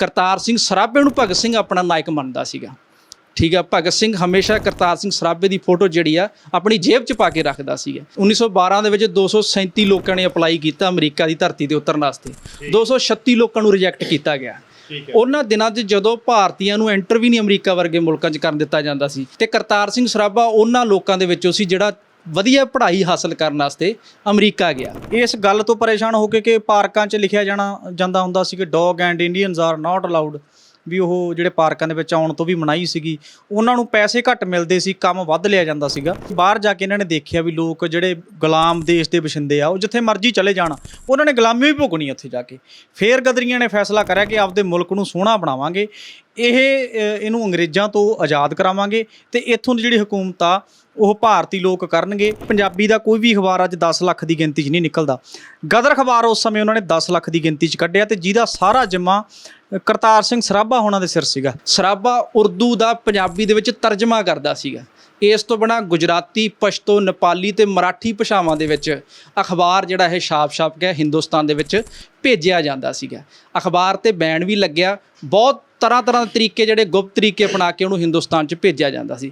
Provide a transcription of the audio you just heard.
ਕਰਤਾਰ ਸਿੰਘ ਸਰਾਭੇ ਨੂੰ ਭਗਤ ਸਿੰਘ ਆਪਣਾ ਨਾਇਕ ਮੰਨਦਾ ਸੀਗਾ। ਠੀਕ ਆ ਭਗਤ ਸਿੰਘ ਹਮੇਸ਼ਾ ਕਰਤਾਰ ਸਿੰਘ ਸਰਾਭੇ ਦੀ ਫੋਟੋ ਜਿਹੜੀ ਆ ਆਪਣੀ ਜੇਬ 'ਚ ਪਾ ਕੇ ਰੱਖਦਾ ਸੀਗਾ। 1912 ਦੇ ਵਿੱਚ 237 ਲੋਕਾਂ ਨੇ ਅਪਲਾਈ ਕੀਤਾ ਅਮਰੀਕਾ ਦੀ ਧਰਤੀ ਤੇ ਉਤਰਨ ਵਾਸਤੇ। 236 ਲੋਕਾਂ ਨੂੰ ਰਿਜੈਕਟ ਕੀਤਾ ਗਿਆ। ਉਹਨਾਂ ਦਿਨਾਂ 'ਚ ਜਦੋਂ ਭਾਰਤੀਆਂ ਨੂੰ ਐਂਟਰ ਵੀ ਨਹੀਂ ਅਮਰੀਕਾ ਵਰਗੇ ਮੁਲਕਾਂ 'ਚ ਕਰਨ ਦਿੱਤਾ ਜਾਂਦਾ ਸੀ ਤੇ ਕਰਤਾਰ ਸਿੰਘ ਸਰਾਭਾ ਉਹਨਾਂ ਲੋਕਾਂ ਦੇ ਵਿੱਚੋਂ ਸੀ ਜਿਹੜਾ ਵਧੀਆ ਪੜ੍ਹਾਈ ਹਾਸਲ ਕਰਨ ਵਾਸਤੇ ਅਮਰੀਕਾ ਗਿਆ। ਇਸ ਗੱਲ ਤੋਂ ਪਰੇਸ਼ਾਨ ਹੋ ਕੇ ਕਿ ਪਾਰਕਾਂ 'ਚ ਲਿਖਿਆ ਜਾਣਾ ਜਾਂਦਾ ਹੁੰਦਾ ਸੀ ਕਿ dog and Indians are not allowed ਵੀ ਉਹ ਜਿਹੜੇ ਪਾਰਕਾਂ ਦੇ ਵਿੱਚ ਆਉਣ ਤੋਂ ਵੀ ਮਨਾਹੀ ਸੀਗੀ, ਉਹਨਾਂ ਨੂੰ ਪੈਸੇ ਘੱਟ ਮਿਲਦੇ ਸੀ, ਕੰਮ ਵੱਧ ਲਿਆ ਜਾਂਦਾ ਸੀਗਾ। ਬਾਹਰ ਜਾ ਕੇ ਇਹਨਾਂ ਨੇ ਦੇਖਿਆ ਵੀ ਲੋਕ ਜਿਹੜੇ ਗੁਲਾਮ ਦੇਸ਼ ਦੇ ਵਸਿੰਦੇ ਆ, ਉਹ ਜਿੱਥੇ ਮਰਜ਼ੀ ਚਲੇ ਜਾਣ, ਉਹਨਾਂ ਨੇ ਗੁਲਾਮੀ ਵੀ ਭੋਗਣੀ ਉੱਥੇ ਜਾ ਕੇ। ਫੇਰ ਗਦਰੀਆਂ ਨੇ ਫੈਸਲਾ ਕਰਿਆ ਕਿ ਆਪਦੇ ਮੁਲਕ ਨੂੰ ਸੋਹਣਾ ਬਣਾਵਾਂਗੇ। ਇਹ ਇਹਨੂੰ ਅੰਗਰੇਜ਼ਾਂ ਤੋਂ ਆਜ਼ਾਦ ਕਰਾਵਾਂਗੇ ਤੇ ਇੱਥੋਂ ਦੀ ਜਿਹੜੀ ਹਕੂਮਤ ਆ, ਉਹ ਭਾਰਤੀ ਲੋਕ ਕਰਨਗੇ। ਪੰਜਾਬੀ ਦਾ ਕੋਈ ਵੀ ਅਖਬਾਰ ਅੱਜ 10 ਲੱਖ ਦੀ ਗਿਣਤੀ 'ਚ ਨਹੀਂ ਨਿਕਲਦਾ। ਗਦਰ ਅਖਬਾਰ ਉਸ ਸਮੇਂ ਉਹਨਾਂ ਨੇ 10 ਲੱਖ ਦੀ ਗਿਣਤੀ 'ਚ ਕੱਢਿਆ ਤੇ ਜਿਹਦਾ ਸਾਰਾ ਜਿੰਮਾ ਕਰਤਾਰ ਸਿੰਘ ਸਰਾਭਾ ਹੋਣਾ ਦੇ ਸਿਰ ਸੀਗਾ। ਸਰਾਭਾ ਉਰਦੂ ਦਾ ਪੰਜਾਬੀ ਦੇ ਵਿੱਚ ਤਰਜਮਾ ਕਰਦਾ ਸੀਗਾ। ਇਸ ਤੋਂ ਬਿਨਾ ਗੁਜਰਾਤੀ, ਪਸ਼ਤੋ, ਨੇਪਾਲੀ ਤੇ ਮਰਾਠੀ ਭਾਸ਼ਾਵਾਂ ਦੇ ਵਿੱਚ ਅਖਬਾਰ ਜਿਹੜਾ ਇਹ ਛਾਪ-ਛਾਪ ਕੇ ਹਿੰਦੁਸਤਾਨ ਦੇ ਵਿੱਚ ਭੇਜਿਆ ਜਾਂਦਾ ਸੀਗਾ। ਅਖਬਾਰ ਤੇ ਬੈਨ ਵੀ ਲੱਗਿਆ। ਬਹੁਤ ਤਰ੍ਹਾਂ ਤਰ੍ਹਾਂ ਦੇ ਤਰੀਕੇ ਜਿਹੜੇ ਗੁਪਤ ਤਰੀਕੇ ਅਪਣਾ ਕੇ ਉਹਨੂੰ ਹਿੰਦੁਸਤਾਨ 'ਚ ਭੇਜਿਆ ਜਾਂਦਾ ਸੀ।